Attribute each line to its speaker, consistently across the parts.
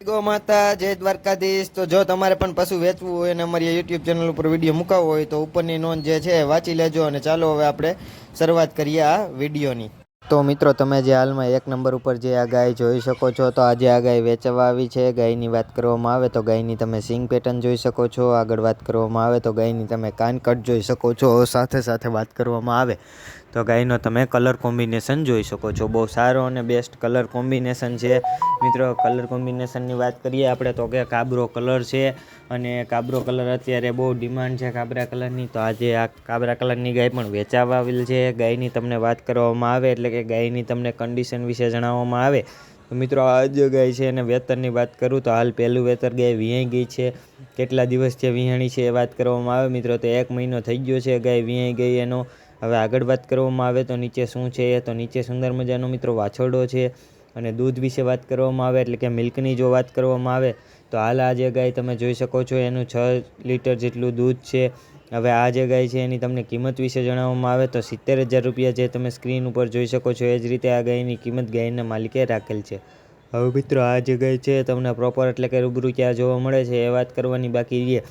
Speaker 1: Go માતા, જય દ્વારકાધીશ. તો જો તમારે પણ પશુ વેચવું હોય અને અમારી યુટ્યુબ ચેનલ ઉપર વીડિયો મુકાવવો હોય તો ઉપરની નોંધ જે છે વાંચી લેજો અને ચાલો હવે આપણે શરૂઆત કરીએ આ વિડીયોની. તો મિત્રો, તમે જે હાલમાં એક નંબર ઉપર જે આ ગાય જોઈ શકો છો, તો આજે આ ગાય વેચવા આવી છે, ગાયની વાત કરવામાં આવે તો ગાયની તમે સિંગ પેટર્ન જોઈ શકો છો, આગળ વાત કરવામાં આવે તો ગાયની તમે કાનકટ જોઈ શકો છો, સાથે સાથે વાત કરવામાં આવે. તો ગાયનો તમે કલર કોમ્બિનેશન જોઈ શકો છો. બહુ સારો અને બેસ્ટ કલર કોમ્બિનેશન છે. મિત્રો કલર કોમ્બિનેશનની વાત કરીએ આપણે તો કે કાબરો કલર છે અને કાબરો કલર અત્યારે બહુ ડિમાન્ડ છે કાબરા કલરની તો આજે આ કાબરા કલરની ગાય પણ વેચાવા આવેલ છે. ગાયની તમને વાત કરવામાં આવે એટલે કે ગાયની તમને કન્ડિશન વિશે જણાવવામાં આવે. તો મિત્રો, આ જે ગાય છે એને વેતરની વાત કરું તો હાલ પહેલું વેતર ગાય વિહાઈ ગઈ છે. કેટલા દિવસ છે વિહાણી છે એ વાત કરવામાં આવે. મિત્રો, તો એક મહિનો થઈ ગયો છે ગાય વિહાઈ ગઈ એનો. હવે આગળ વાત કરવામાં આવે તો નીચે શું છે? તો નીચે સુંદર મજાનો મિત્રો વાછરડો છે અને દૂધ વિશે વાત કરવામાં આવે એટલે કે મિલ્કની જો વાત કરવામાં આવે તો હાલ આ જે ગાય તમે જોઈ શકો છો એનું છ લીટર જેટલું દૂધ છે. હવે આ જે ગાય છે એની તમને કિંમત વિશે જણાવવામાં આવે તો સિત્તેર હજાર રૂપિયા જે તમે સ્ક્રીન ઉપર જોઈ શકો છો એ જ રીતે આ ગાયની કિંમત ગાયના માલિકે રાખેલ છે. હવે મિત્રો આ જે છે તમને પ્રોપર એટલે કે રૂબરૂ ક્યાં જોવા મળે છે એ વાત કરવાની બાકી છે.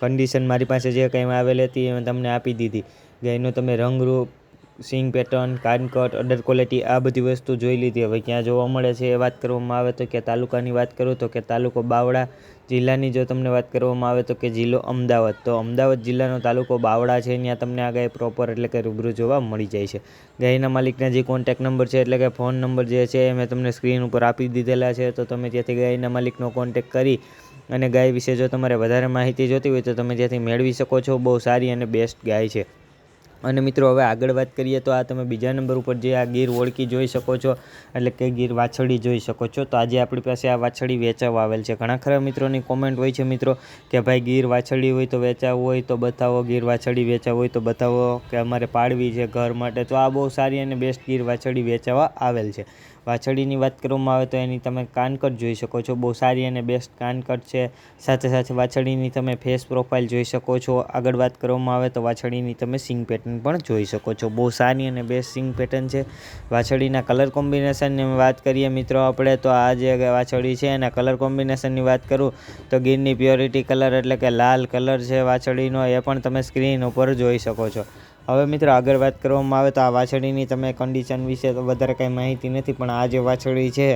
Speaker 1: કન્ડિશન મારી પાસે જે કંઈ આવેલી હતી એ તમને આપી દીધી. ગાયનો તમે રંગરૂપ સિંગ પેટર્ન કાનકટ અડર ક્વોલિટી આ બધી વસ્તુ જોઈ લીધી. હવે ક્યાં જોવા મળે છે એ વાત કરવામાં આવે તો કે તાલુકાની વાત કરું તો કે તાલુકો બાવળા જિલ્લાની જો તમને વાત કરવામાં આવે તો કે જિલ્લો અમદાવાદ. તો અમદાવાદ જિલ્લાનો તાલુકો બાવળા છે, ત્યાં તમને આ ગાય પ્રોપર એટલે કે રૂબરૂ જોવા મળી જાય છે. ગાયના માલિકના જે કોન્ટેક નંબર છે એટલે કે ફોન નંબર જે છે એ મેં તમને સ્ક્રીન ઉપર આપી દીધેલા છે, તો તમે ત્યાંથી ગાયના માલિકનો કોન્ટેક કરી અને ગાય વિશે જો તમારે વધારે માહિતી જોતી હોય તો તમે ત્યાંથી મેળવી શકો છો. બહુ સારી અને બેસ્ટ ગાય છે. અને મિત્રો, હવે આગળ વાત કરીએ તો આ તમે બીજા નંબર ઉપર જે આ ગીર ઓળખી જોઈ શકો છો, એટલે કે ગીર વાછડી જોઈ શકો છો. તો આજે આપણી પાસે આ વાછડી વેચાવા આવેલ છે. ઘણા ખરા મિત્રોની કોમેન્ટ હોય છે મિત્રો કે ભાઈ ગીર વાછડી હોય તો વેચાવું હોય તો બતાવો, ગીર વાછડી વેચાવું હોય તો બતાવો, કે અમારે પાડવી છે ઘર માટે. તો આ બહુ સારી અને બેસ્ટ ગીર વાછડી વેચાવા આવેલ છે. વાછડીની વાત કરવામાં આવે તો એની તમે કાનકટ જોઈ શકો છો. બહુ સારી અને બેસ્ટ કાનકટ છે. સાથે સાથે વાછડીની તમે ફેસ પ્રોફાઇલ જોઈ શકો છો. આગળ વાત કરવામાં આવે તો વાછરડીની તમે સિંગ પેટર્ન પણ જોઈ શકો છો. બહુ સારી અને બેસ્ટ સિંગ પેટર્ન છે. વાછડીના કલર કોમ્બિનેશનની વાત કરીએ મિત્રો આપણે, તો આ જે વાછડી છે એના કલર કોમ્બિનેશનની વાત કરું, તો ગીરની પ્યોરિટી કલર એટલે કે લાલ કલર છે વાછડીનો એ પણ તમે સ્ક્રીન ઉપર જોઈ શકો છો. હવે મિત્રો, આગળ વાત કરવામાં આવે તો આ વાછડીની તમે કન્ડિશન વિશે તો વધારે કાંઈ માહિતી નથી, પણ આ જે વાછડી છે,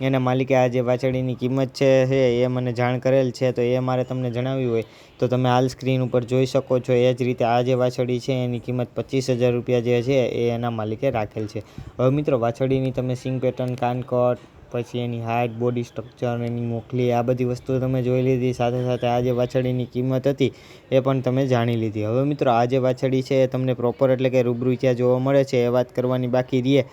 Speaker 1: એના માલિકે આ જે વાછડીની કિંમત છે એ મને જાણ કરેલ છે, તો એ મારે તમને જણાવ્યું હોય, તો તમે હાલ સ્ક્રીન ઉપર જોઈ શકો છો, એ જ રીતે આ જે વાછડી છે, એની કિંમત પચીસ હજાર રૂપિયા જે છે, એ એના માલિકે રાખેલ છે. હવે મિત્રો વાછડીની તમે સિંગ પેટર્ન કાનકોટ પછી એની હાઇટ બોડી સ્ટ્રક્ચર એની મોકલી, આ બધી વસ્તુઓ તમે જોઈ લીધી. સાથે સાથે આ જે વાછડીની કિંમત હતી, એ પણ તમે જાણી લીધી. હવે મિત્રો, આ જે વાછડી છે, એ તમને પ્રોપર એટલે કે રૂબરૂ ક્યાં જોવા મળે છે. એ વાત કરવાની બાકી રહીએ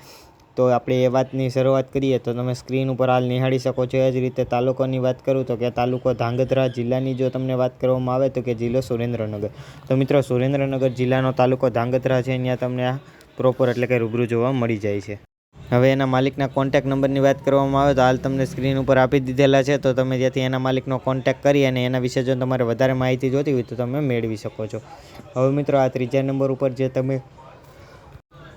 Speaker 1: તો આપણે એ વાતની શરૂઆત કરીએ. તો તમે સ્ક્રીન ઉપર હાલ નિહાળી શકો છો. એ જ રીતે તાલુકાની વાત કરું તો કે તાલુકો ધાંગધ્રા જિલ્લાની જો તમને વાત કરવામાં આવે તો કે જિલ્લો સુરેન્દ્રનગર. તો મિત્રો, સુરેન્દ્રનગર જિલ્લાનો તાલુકો ધાંગધ્રા છે. ત્યાં તમને આ પ્રોપર એટલે કે રૂબરૂ જોવા મળી જાય છે. હવે એના માલિકના કોન્ટેક નંબરની વાત કરવામાં આવે તો હાલ તમને સ્ક્રીન ઉપર આપી દીધેલા છે, તો તમે ત્યાંથી એના માલિકનો કોન્ટેક કરી અને એના વિશે જો તમારે વધારે માહિતી જોતી હોય તો તમે મેળવી શકો છો. હવે મિત્રો આ ત્રીજા નંબર ઉપર જે તમે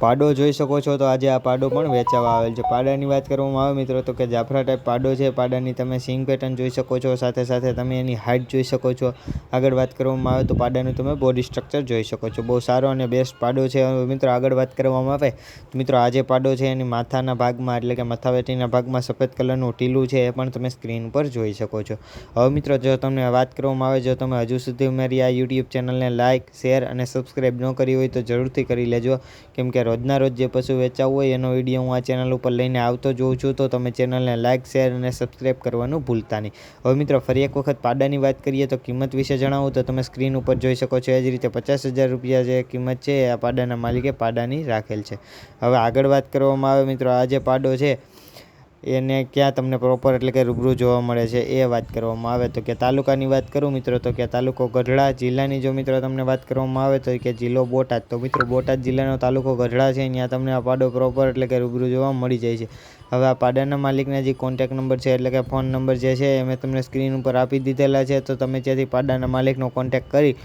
Speaker 1: પાડો જોઈ શકો છો. તો આજે આ પાડો પણ વેચાવા આવેલ છે. પાડાની વાત કરવામાં આવે મિત્રો, તો કે જાફરા ટાઈપ પાડો છે. પાડાની તમે સિંગ પેટર્ન જોઈ શકો છો. સાથે સાથે તમે એની હાઇટ જોઈ શકો છો. આગળ વાત કરવામાં આવે તો પાડાનું તમે બોડી સ્ટ્રક્ચર જોઈ શકો છો. બહુ સારો અને બેસ્ટ પાડો છે. મિત્રો, આગળ વાત કરવામાં આવે મિત્રો, આ જે પાડો છે, એની માથાના ભાગમાં, એટલે કે મથાવેટીના ભાગમાં સફેદ કલરનું ટીલું છે, એ પણ તમે સ્ક્રીન પર જોઈ શકો છો. હવે મિત્રો, જો તમને વાત કરવામાં આવે, જો તમે હજુ સુધી મારી આ યુટ્યુબ ચેનલને લાઇક શેર અને સબસ્ક્રાઈબ ન કરી હોય, તો જરૂરથી કરી લેજો. કેમ કે રોજના રોજ જે પશુ વેચાવું હોય એનો વીડિયો હું આ ચેનલ ઉપર લઈને આવતો જોઉં છું, તો તમે ચેનલને લાઇક શેર અને સબસ્ક્રાઈબ કરવાનું ભૂલતા નહીં. હવે મિત્રો, ફરી એક વખત પાડાની વાત કરીએ તો કિંમત વિશે જણાવું, તો તમે સ્ક્રીન ઉપર જોઈ શકો છો એ જ રીતે પચાસ હજાર રૂપિયા જે કિંમત છે આ પાડાના માલિકે પાડાની રાખેલ છે. હવે આગળ વાત કરવામાં આવે મિત્રો, આ જે પાડો છે એને ક્યાં તમને પ્રોપર એટલે કે રૂબરૂ જોવા મળે છે એ વાત કરવામાં આવે. તો કે તાલુકાની વાત કરું મિત્રો, તો કે તાલુકો ગઢડા જિલ્લાની જો મિત્રો તમને વાત કરવામાં આવે તો કે જિલ્લો બોટાદ. તો મિત્રો બોટાદ જિલ્લાનો તાલુકો ગઢડા છે ત્યાં તમને આ પાડો પ્રોપર એટલે કે રૂબરૂ જોવા મળી જાય છે. હવે આ પાડાના માલિકના જે કોન્ટેક નંબર છે એટલે કે ફોન નંબર જે છે એ મેં તમને સ્ક્રીન ઉપર આપી દીધેલા છે, તો તમે ત્યાંથી પાડાના માલિકનો કોન્ટેક કરી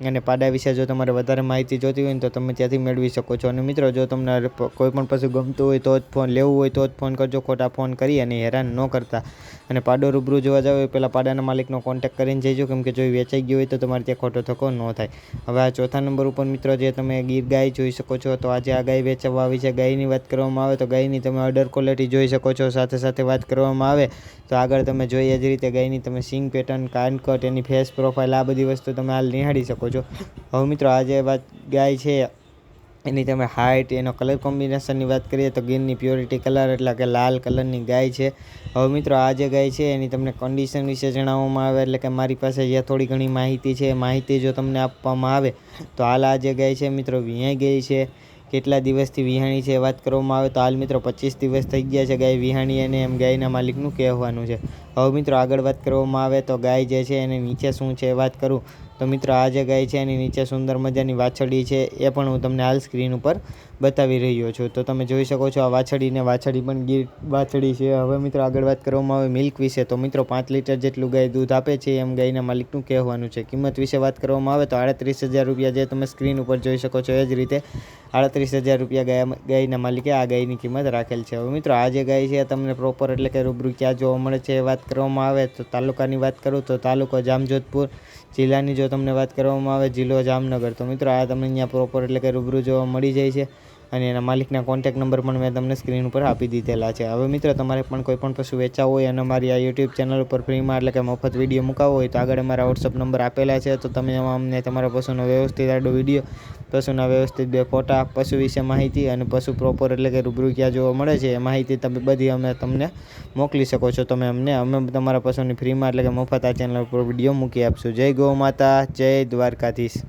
Speaker 1: અને પાડા વિશે જો તમારે વધારે માહિતી જોતી હોય ને તો તમે ત્યાંથી મેળવી શકો છો. અને મિત્રો, જો તમને કોઈ પણ પશુ ગમતું હોય તો જ ફોન લેવું હોય તો જ ફોન કરજો. ખોટા ફોન કરી અને હેરાન ન કરતા. અને પાડો રૂબરૂ જોવા જાવ એ પહેલાં પાડાના માલિકનો કોન્ટેક્ટ કરીને જઈજો. કેમ કે જો વેચાઈ ગયો હોય તો તમારે ત્યાં ખોટો થકો ન થાય. હવે આ ચોથા નંબર ઉપર, મિત્રો, જે તમે ગીર ગાય જોઈ શકો છો, તો આજે આ ગાય વેચવા આવી છે. ગાયની વાત કરવામાં આવે તો ગાયની તમે અડર ક્વોલિટી જોઈ શકો છો. સાથે સાથે વાત કરવામાં આવે તો આગળ તમે જોઈએ જ રીતે ગાયની તમે સિંગ પેટર્ન કાનકટ એની ફેસ પ્રોફાઇલ આ બધી વસ્તુ તમે હાલ નિહાળી શકો છો. હવે મિત્રો, આ જે વાત ગાય છે, એની તમે હાઇટ એનો કલર કોમ્બિનેશનની વાત કરીએ તો ગીરની પ્યોરિટી કલર એટલે કે લાલ કલરની ગાય છે. હવે મિત્રો, આ જે ગાય છે, એની તમને કન્ડિશન વિશે જણાવવામાં આવે એટલે કે મારી પાસે જે થોડી ઘણી માહિતી છે. માહિતી જો તમને આપવામાં આવે, તો હાલ આ જે ગાય છે મિત્રો, વિહાઈ ગઈ છે. કેટલા દિવસથી વિહાણી છે એ વાત કરવામાં આવે તો હાલ મિત્રો, પચીસ દિવસ થઈ ગયા છે ગાય વિહાણી અને એમ ગાયના માલિકનું કહેવાનું છે. હવે મિત્રો આગળ વાત કરવામાં આવે તો ગાય જે છે એને નીચે શું છે વાત કરું. તો મિત્રો આ જે ગાય છે એની નીચે સુંદર મજાની વાછડી છે એ પણ હું તમને હાલ સ્ક્રીન ઉપર બતાવી રહ્યો છું. તો તમે જોઈ શકો છો આ વાછડીને વાછડી પણ ગીર વાછડી છે. હવે મિત્રો આગળ વાત કરવામાં આવે મિલ્ક વિશે તો મિત્રો પાંચ લીટર જેટલું ગાય દૂધ આપે છે એમ ગાયના માલિકનું કહેવાનું છે. કિંમત વિશે વાત કરવામાં આવે તો આડત્રીસ હજાર રૂપિયા જે તમે સ્ક્રીન ઉપર જોઈ શકો છો એ જ રીતે આડત્રીસ હજાર રૂપિયા ગાય ગાયના માલિકે આ ગાયની કિંમત રાખેલ છે. હવે મિત્રો આ જે ગાય છે તમને પ્રોપર એટલે કે રૂબરૂ ક્યાં જોવા મળે છે એ વાત કરવામાં આવે તો તાલુકાની વાત કરું તો તાલુકો જામજોધપુર, જિલ્લાની જો તમને વાત કરવામાં આવે જિલ્લો જામનગર. તો મિત્રો, આ તમને અહીંયા પ્રોપર એટલે કે રૂબરૂ જોવા મળી જાય છે. અને એના માલિકના કોન્ટેક નંબર પણ મેં તમને સ્ક્રીન ઉપર આપી દીધેલા છે. હવે મિત્રો, તમારે પણ કોઈ પણ પશુ વેચાવું હોય અને અમારી આ યુટ્યુબ ચેનલ ઉપર ફ્રીમાં એટલે કે મફત વીડિયો મુકાવો હોય, તો આગળ અમારા વોટ્સઅપ નંબર આપેલા છે. તો તમે એમાં અમને તમારા પશુનો વ્યવસ્થિત આડો વીડિયો પશુના વ્યવસ્થિત બે ફોટા, પશુ વિશે માહિતી અને પશુ પ્રોપર એટલે કે રૂબરૂ ક્યાં જોવા મળે છે, એ માહિતી તમે બધી અમે તમને મોકલી શકો છો. તમે અમને, અમે તમારા પશુની ફ્રીમાં એટલે કે મફત આ ચેનલ ઉપર વીડિયો મૂકી આપશું. જય ગૌ માતા, જય દ્વારકાધીશ.